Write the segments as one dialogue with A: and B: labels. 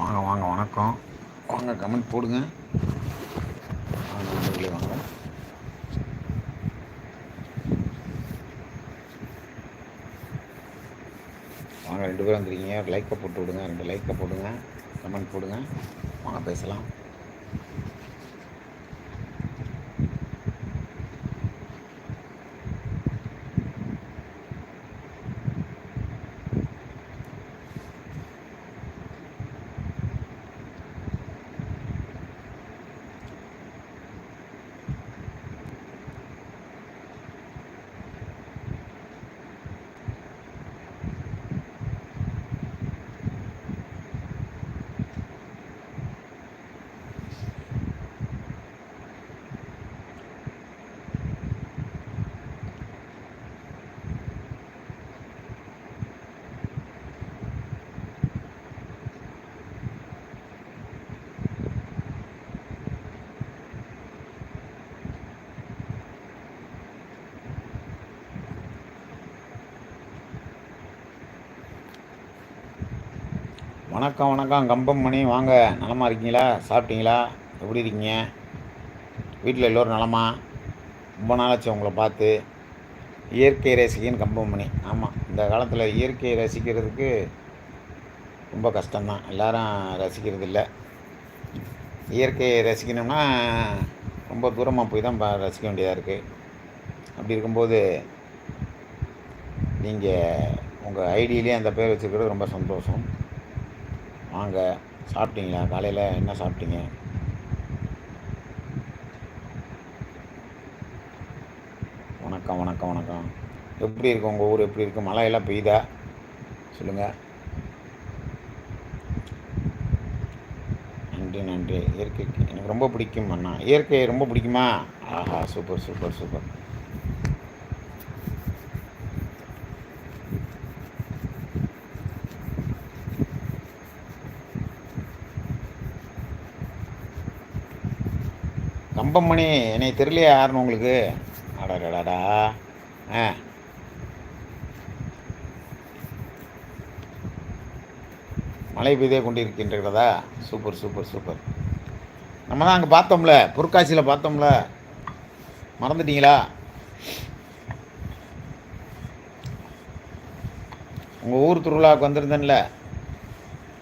A: வாங்க வாங்க வணக்கம். வாங்க கமெண்ட் போடுங்க. வாங்க நண்பர்களே வாங்க. வாங்க ரெண்டு பேரும் வந்துருக்கீங்க. ஒரு லைக்கை போட்டு விடுங்க ரெண்டு லைக்கை போடுங்க கமெண்ட் போடுங்க. வாங்க பேசலாம். வணக்கம் வணக்கம். கம்பம் மணி. வாங்க. நலமாக இருக்கீங்களா? சாப்பிட்டீங்களா? எப்படி இருக்கீங்க? வீட்டில் எல்லோரும் நலமா? ரொம்ப நாளாச்சு உங்களை பார்த்து. இயற்கை ரசிகன் கம்பம் மணி. ஆமாம் இந்த காலத்தில் இயற்கையை ரசிக்கிறதுக்கு ரொம்ப கஷ்டம்தான். எல்லாரும் ரசிக்கிறது இல்லை. இயற்கையை ரசிக்கணும்னா ரொம்ப தூரமாக போய் தான் ரசிக்க வேண்டியதாக இருக்குது அப்படி இருக்கும்போது நீங்கள் உங்கள் ஐடியிலே அந்த பேர் வச்சுருக்கிறது ரொம்ப சந்தோஷம். வாங்க சாப்பிட்டீங்களா? காலையில் என்ன சாப்பிட்டீங்க? வணக்கம் வணக்கம் வணக்கம். எப்படி இருக்கு உங்கள் ஊர்? எப்படி இருக்குது மழையெல்லாம் பெய்யுதா? சொல்லுங்கள் நன்றி நன்றி. இயற்கைக்கு எனக்கு ரொம்ப பிடிக்கும் அண்ணா. இயற்கையை ரொம்ப பிடிக்குமா? ஆஹா சூப்பர் சூப்பர் சூப்பர். கம்பம்மணி என்னை தெரியலையே யாருன்னு உங்களுக்கு? அடடடா ஆ. மழை பெய்தே கொண்டிருக்கின்றதா? Super super super. நம்ம தான் அங்கே பார்த்தோம்ல பொற்காட்சியில் பார்த்தோம்ல. மறந்துட்டீங்களா? உங்கள் ஊர் திருவிழாவுக்கு வந்திருந்தேன்ல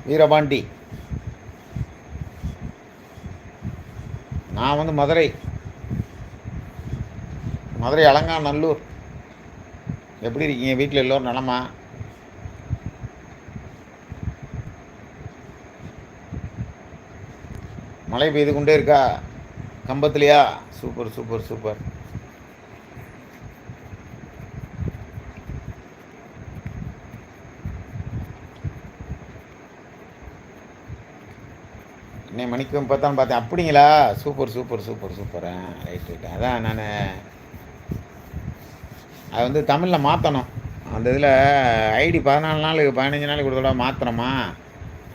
A: வீரபாண்டி. நான் வந்து மதுரை. மதுரை அலங்காநல்லூர். எப்படி இருக்கீங்க? வீட்டில் எல்லோரும் நலமா? மழை பெய்து கொண்டே இருக்கா? கம்பத்துலையா? Super super super. இன்னைக்கு மணிக்கும் பார்த்தாலும் பார்த்தேன். அப்படிங்களா? Super super super super. Right right. அதான் நான் அது வந்து தமிழில் மாற்றணும் அந்த இதில் ஐடி பதினாலு நாளுக்கு பதினஞ்சு நாளைக்கு ஒரு தடவை மாற்றணுமா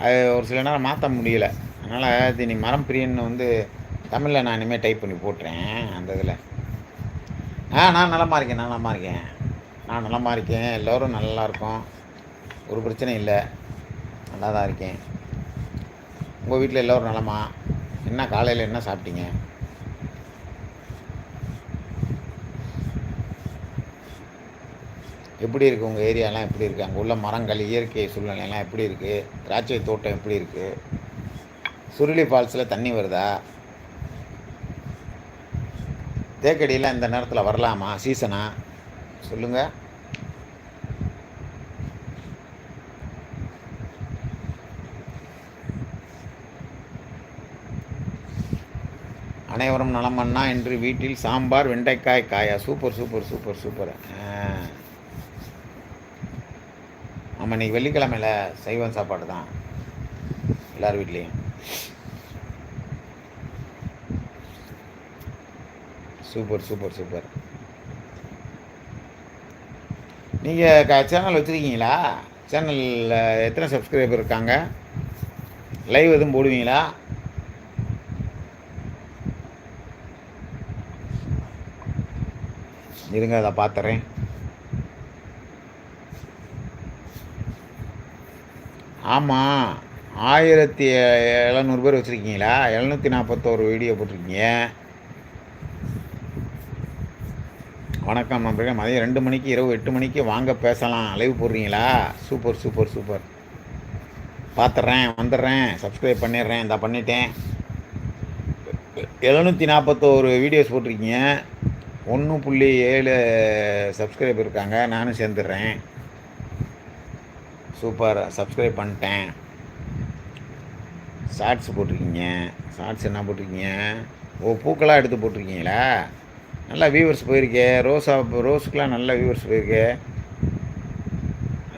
A: அது ஒரு சில நேரம் மாற்ற முடியல. அதனால் இது நீ மரம் பிரியன்னு வந்து தமிழில் நான் இனிமேல் டைப் பண்ணி போட்டுறேன் அந்த இதில். ஆ நான் நலமா இருக்கேன் நான் நலமா இருக்கேன். நான் நலமா இருக்கேன். எல்லோரும் நல்லா இருக்கோம் ஒரு பிரச்சனையும் இல்லை. நல்லா தான் இருக்கேன். உங்கள் வீட்டில் எல்லோரும் நலமா? என்ன காலையில் என்ன சாப்பிட்டீங்க? எப்படி இருக்குது உங்கள் ஏரியாலாம் எப்படி இருக்குது அங்கே உள்ள மரங்கள் இயற்கை சூழ்நிலைலாம் எப்படி இருக்குது திராட்சை தோட்டம் எப்படி இருக்குது சுருளி ஃபால்ஸில் தண்ணி வருதா? தேக்கடியில் இந்த நேரத்தில் வரலாமா? சீசனா? சொல்லுங்கள் அனைவரும் நலமண்ணா என்று வீட்டில் சாம்பார் வெண்டைக்காய் காயா. Super super super super. ஆமாம் இன்றைக்கி வெள்ளிக்கிழமையில் சைவம் சாப்பாடு தான். எல்லார் வீட்லேயும். Super super super. நீங்கள் க சேனல் வச்சுருக்கீங்களா? சேனலில் எத்தனை சப்ஸ்கிரைபர் இருக்காங்க? லைவ் எதுவும் போடுவீங்களா? இருங்க அதை பார்த்துறேன் ஆமாம் ஆயிரத்தி எழுநூறு பேர் வச்சுருக்கீங்களா? எழுநூற்றி நாற்பத்தோரு வீடியோ போட்டிருக்கீங்க. வணக்கம் நண்பர்களே. மதியம் ரெண்டு மணிக்கு இரவு எட்டு மணிக்கு வாங்க பேசலாம். லைவ் போடுறீங்களா? Super super super. பார்த்துட்றேன் வந்துடுறேன். சப்ஸ்கிரைப் பண்ணிடுறேன். இந்த பண்ணிட்டேன். எழுநூற்றி நாற்பத்தோரு வீடியோஸ் போட்டிருக்கீங்க. ஒன்று புள்ளி ஏழு சப்ஸ்கிரைப் இருக்காங்க. நானும் சேர்ந்துடுறேன். சூப்பர். சப்ஸ்கிரைப் பண்ணிட்டேன். ஷார்ட்ஸ் போட்டிருக்கீங்க. ஷார்ட்ஸ் என்ன போட்டிருக்கீங்க? ஓ பூக்களாக எடுத்து போட்டிருக்கீங்களா? நல்லா வியூவர்ஸ் போயிருக்கே. ரோஸா ரோஸுக்கெலாம் நல்ல வியூவர்ஸ் போயிருக்கே.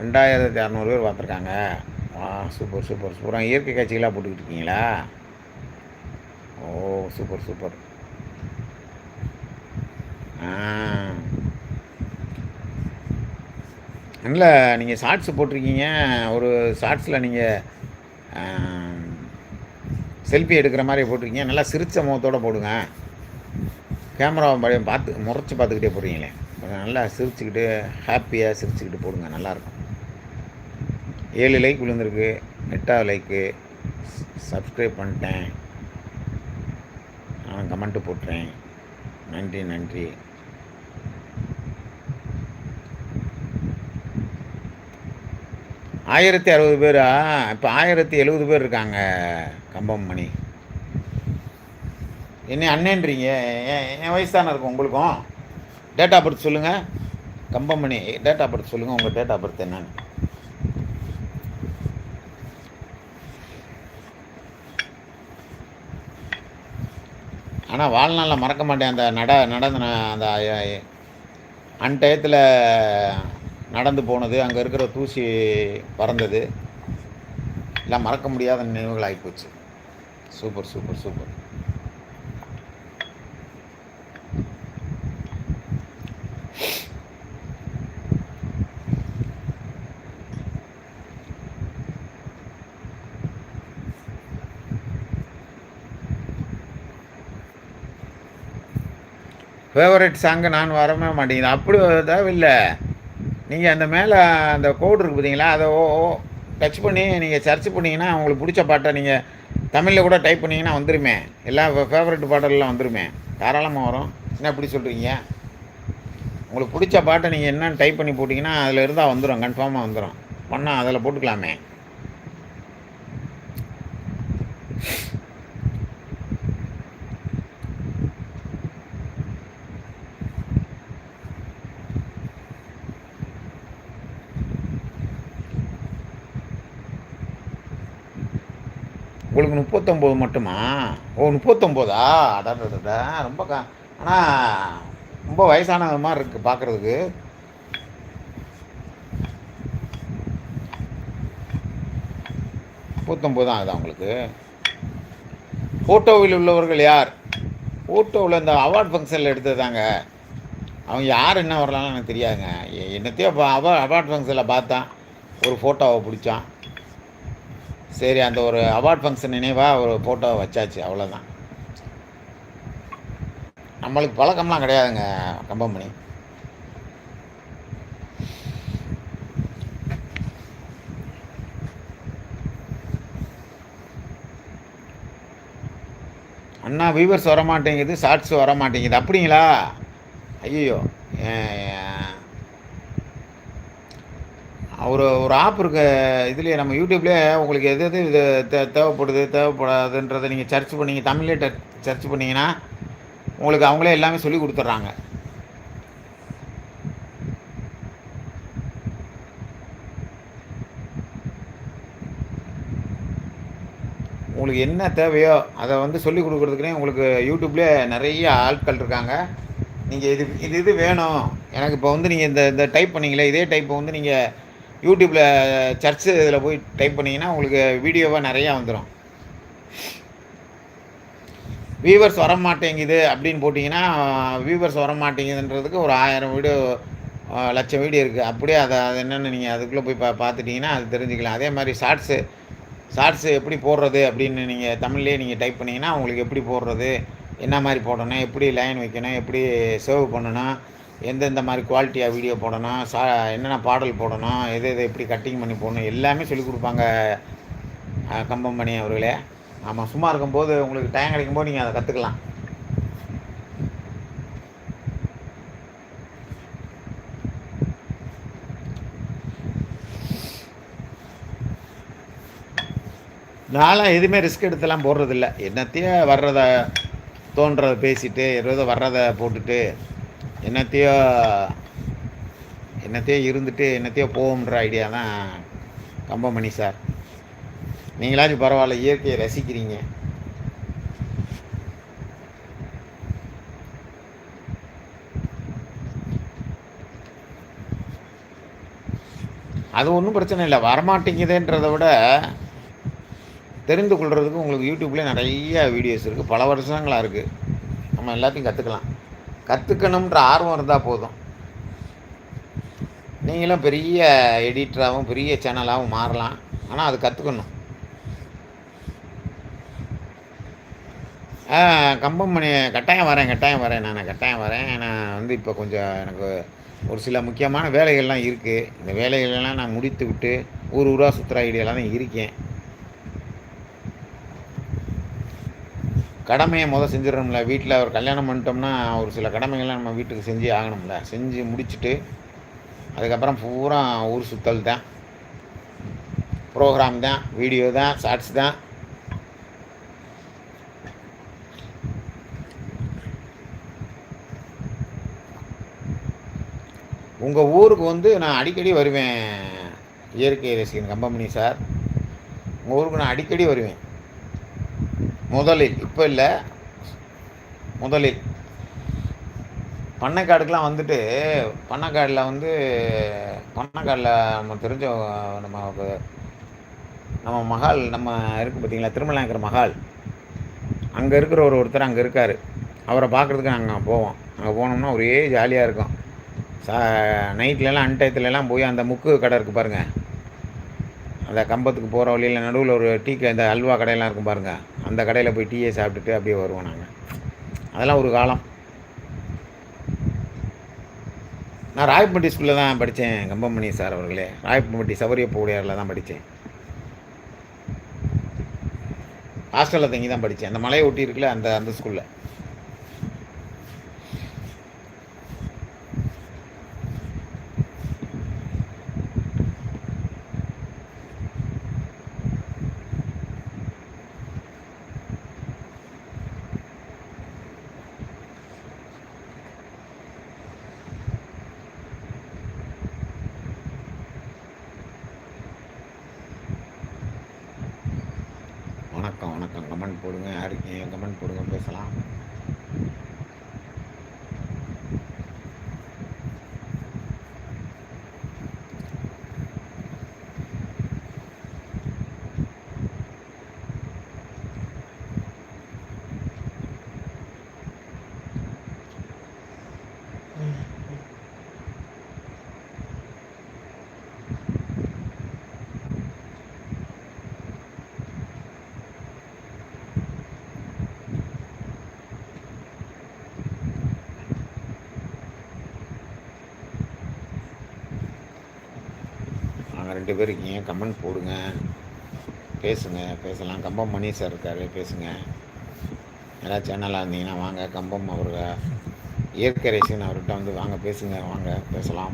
A: ரெண்டாயிரத்தி அறநூறு பேர் பார்த்துருக்காங்க. வா சூப்பர் சூப்பர். சூப்பராக இயற்கை காட்சிகளாக போட்டுக்கிட்டு இருக்கீங்களா? ஓ சூப்பர் சூப்பர். இல்லை நீங்கள் ஷார்ட்ஸ் போட்டிருக்கீங்க. ஒரு ஷார்ட்ஸில் நீங்கள் செல்ஃபி எடுக்கிற மாதிரி போட்டிருக்கீங்க. நல்லா சிரிச்ச முகத்தோடு போடுங்க. கேமராவை பழைய பார்த்து முறைச்சி பார்த்துக்கிட்டே போடுறீங்களே. கொஞ்சம் நல்லா சிரிச்சுக்கிட்டு ஹாப்பியாக சிரிச்சுக்கிட்டு போடுங்க. நல்லாயிருக்கும் ஏழு லைக் விழுந்திருக்கு. எட்டாவது லைக்கு சப்ஸ்கிரைப் பண்ணிட்டேன். நான் கமெண்ட்டு போட்டுறேன். நன்றி நன்றி. ஆயிரத்தி அறுபது பேரா இப்போ ஆயிரத்தி எழுபது பேர் இருக்காங்க கம்பம் மணி என்ன அண்ணன்றீங்க என் என் வயசு தானே இருக்கும் உங்களுக்கும் டேட் ஆஃப் பர்த் சொல்லுங்கள் கம்பமணி டேட் ஆஃப் பர்த் சொல்லுங்கள் உங்கள் டேட் ஆஃப் பர்த் என்னன்னு ஆனால் வாழ்நாளில் மறக்க மாட்டேன் அந்த நட நடந்த அந்த அன் டயத்தில் நடந்து போனது அங்கே இருக்கிற தூசி பறந்தது. எல்லாம் மறக்க முடியாத நினைவுகள் ஆகிப்போச்சு super super super. Favourite song நான் வரவே மாட்டேங்குது. அப்படி தேவையில்லை. நீங்கள் அந்த மேலே அந்த கோடு இருக்குது பார்த்தீங்களா அதை ஓ டச் பண்ணி நீங்கள் சர்ச் பண்ணிங்கன்னா உங்களுக்கு பிடிச்ச பாட்டை நீங்கள் தமிழில் கூட டைப் பண்ணிங்கன்னா வந்துருமே. எல்லா ஃபேவரட் பாட்டெல்லாம் வந்துருமே. தாராளமாக வரும். என்ன எப்படி சொல்கிறீங்க உங்களுக்கு பிடிச்ச பாட்டை நீங்கள் என்னென்னு டைப் பண்ணி போட்டிங்கன்னா அதில் இருந்தால் வந்துடும் கன்ஃபார்மாக வந்துடும் பண்ணால் அதில் போட்டுக்கலாமே. உங்களுக்கு முப்பத்தொம்போது மட்டுமா? ஓ முப்பத்தொம்போதா? அடாடா ரொம்ப கா ஆனால் ரொம்ப வயசானது மாதிரி இருக்குது பார்க்குறதுக்கு முப்பத்தொம்போது தான் ஆகுதா உங்களுக்கு? ஃபோட்டோவில் உள்ளவர்கள் யார்? ஃபோட்டோவில் இந்த அவார்ட் ஃபங்க்ஷனில் எடுத்ததாங்க அவங்க யார் என்ன வரலான்னு எனக்கு தெரியாதுங்க. எ- என்னத்தையோ அவ அவார்ட் ஃபங்க்ஷனில் பார்த்தான். ஒரு ஃபோட்டோவை பிடிச்சான். சரி அந்த ஒரு அவார்ட் ஃபங்க்ஷன் நினைவாக ஒரு ஃபோட்டோ வச்சாச்சு அவ்வளோதான் நம்மளுக்கு பழக்கம்லாம் கிடையாதுங்க கம்பமணி அண்ணா வியூவர்ஸ் வரமாட்டேங்குது ஷார்ட்ஸ் வரமாட்டேங்குது அப்படிங்களா? ஐயோ ஒரு ஒரு ஆப் இருக்க இதுலேயே நம்ம யூடியூப்லேயே உங்களுக்கு எது எது இது தே தேவைப்படுது தேவைப்படாதுன்றதை நீங்கள் சர்ச் பண்ணீங்க தமிழ்லேயே சர்ச் பண்ணிங்கன்னா உங்களுக்கு அவங்களே எல்லாமே சொல்லி கொடுத்துட்றாங்க. உங்களுக்கு என்ன தேவையோ அதை வந்து சொல்லி கொடுக்குறதுக்குனே உங்களுக்கு யூடியூப்லேயே நிறைய ஆட்கள் இருக்காங்க. நீங்கள் இது இது இது வேணும். எனக்கு இப்போ வந்து நீங்கள் இந்த இந்த டைப் பண்ணீங்களே இதே டைப்பை வந்து நீங்கள் யூடியூப்பில் சர்ச்சு இதில் போய் டைப் பண்ணிங்கன்னா உங்களுக்கு வீடியோவாக நிறையா வந்துடும் வியூவர்ஸ் வர மாட்டேங்குது அப்படின்னு போட்டிங்கன்னா வியூவர்ஸ் வர மாட்டேங்குதுன்றதுக்கு ஒரு ஆயிரம் வீடியோ லட்சம் வீடியோ இருக்குது அப்படியே அதை அது என்னென்னு நீங்கள் அதுக்குள்ளே போய் பா பார்த்துட்டிங்கன்னா அது தெரிஞ்சுக்கலாம். அதே மாதிரி ஷார்ட்ஸு ஷார்ட்ஸு எப்படி போடுறது அப்படின்னு நீங்கள் தமிழ்லேயே நீங்கள் டைப் பண்ணிங்கன்னா உங்களுக்கு எப்படி போடுறது என்ன மாதிரி போடணும் எப்படி லைன் வைக்கணும் எப்படி சேவ் பண்ணணும் எந்தெந்த மாதிரி குவாலிட்டியாக வீடியோ போடணும் சா என்னென்ன பாடல் போடணும் எது எது எப்படி கட்டிங் பண்ணி போடணும் எல்லாமே சொல்லிக் கொடுப்பாங்க கம்பம்பணி அவர்களே. ஆமாம் சும்மா இருக்கும்போது உங்களுக்கு டைம் கிடைக்கும்போது நீங்கள் அதை கற்றுக்கலாம் நான்லாம் எதுவுமே ரிஸ்க் எடுத்துலாம் போடுறதில்ல. என்னத்தையோ வர்றதை தோன்றதை பேசிட்டு எதாவது வர்றதை போட்டுட்டு என்னத்தையோ என்னத்தையோ இருந்துட்டு என்னத்தையோ போகும்ன்ற ஐடியா தான் கம்பமணி சார். நீங்களாச்சும் பரவாயில்ல இயற்கையை ரசிக்கிறீங்க. அது ஒன்றும் பிரச்சனை இல்லை வரமாட்டேங்குதுன்றதை விட தெரிந்து கொள்கிறதுக்கு உங்களுக்கு யூடியூப்லேயே நிறைய வீடியோஸ் இருக்குது பல வருஷங்களாக இருக்குது நம்ம எல்லாத்தையும் கற்றுக்கலாம் கற்றுக்கணுன்ற ஆர்வம் இருந்தால் போதும். நீங்களும் பெரிய எடிட்டராகவும் பெரிய சேனலாகவும் மாறலாம். ஆனால் அது கற்றுக்கணும் கம்பம் பண்ணி கட்டாயம் வரேன் கட்டாயம் வரேன். நான் கட்டாயம் வரேன். நான் வந்து இப்போ கொஞ்சம் எனக்கு ஒரு சில முக்கியமான வேலைகள்லாம் இருக்குது இந்த வேலைகளெல்லாம் நான் முடித்து விட்டு ஊர் ஊராக சுற்றுற ஐடியாலாம் தான் இருக்கேன். கடமையை முதல் செஞ்சிடணும்ல. வீட்டில் ஒரு கல்யாணம் பண்ணிட்டோம்னா ஒரு சில கடமைகள்லாம் நம்ம வீட்டுக்கு செஞ்சு ஆகணும்ல. செஞ்சு முடிச்சுட்டு அதுக்கப்புறம் பூரா ஊர் சுற்றல் தான். ப்ரோக்ராம் தான் வீடியோ தான் ஷார்ட்ஸ் தான். உங்கள் ஊருக்கு வந்து நான் அடிக்கடி வருவேன். இயற்கை ரசிகன் கம்பமணி சார். உங்கள் ஊருக்கு நான் அடிக்கடி வருவேன். முதலில் இப்போ இல்லை. முதலில். பண்ணைக்காடுக்கெலாம் வந்துட்டு பண்ணைக்காடில் வந்து பண்ணைக்காடில் நம்ம தெரிஞ்ச நம்ம நம்ம மகால் நம்ம இருக்குது பார்த்தீங்களா திருமலாங்கிற மகால் அங்கே இருக்கிற ஒரு ஒருத்தர் அங்கே இருக்கார். அவரை பார்க்குறதுக்கு நாங்கள் போவோம். அங்கே போனோம்னா ஒரே ஜாலியாக இருக்கும். சா நைட்லலாம் அன்டயத்துலலாம் போய் அந்த முக்கு கடை இருக்குது பாருங்கள் அந்த கம்பத்துக்கு போகிற வழியில் நடுவில் ஒரு டீ இந்த அல்வா கடையெல்லாம் இருக்கும் பாருங்கள் அந்த கடையில் போய் டீயை சாப்பிட்டுட்டு அப்படியே வருவோம் நாங்கள் அதெல்லாம் ஒரு காலம். நான் ராயப்பட்டி ஸ்கூலில் தான் படித்தேன் கம்பமணி சார் அவர்களே. ராயப்பட்டி சௌரிய பூடையாரில் தான் படித்தேன் ஹாஸ்டலில் தங்கி தான் படித்தேன் அந்த மலையை ஒட்டி இருக்குல்ல அந்த அந்த ஸ்கூலில் வணக்கம் வணக்கம் கமெண்ட் போடுங்க யாருக்கு கமெண்ட் போடுங்க பேசலாம் நாங்கள் ரெண்டு பேர் இருக்கீங்க கமெண்ட் போடுங்க. பேசுங்க. பேசலாம். கம்பம் மணி சார் இருக்கார். பேசுங்க. யாராவது சேனலாக இருந்தீங்கன்னா வாங்க. கம்பம் அவர்கள் இயற்கை ரேசன் அவர்கிட்ட வந்து வாங்க. பேசுங்க. வாங்க. பேசலாம்.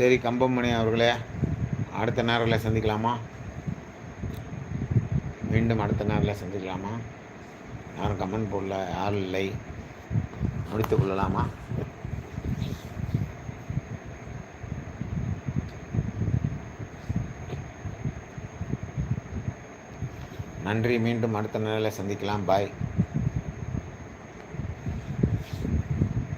A: சரி கம்பமணி அவர்களே அடுத்த நேரில் சந்திக்கலாமா? மீண்டும் அடுத்த நேரில் சந்திக்கலாமா? யாரும் கமெண்ட் போடல யாரும் இல்லை. முடித்துக் கொள்ளலாமா? நன்றி மீண்டும் அடுத்த நேரில் சந்திக்கலாம். பாய்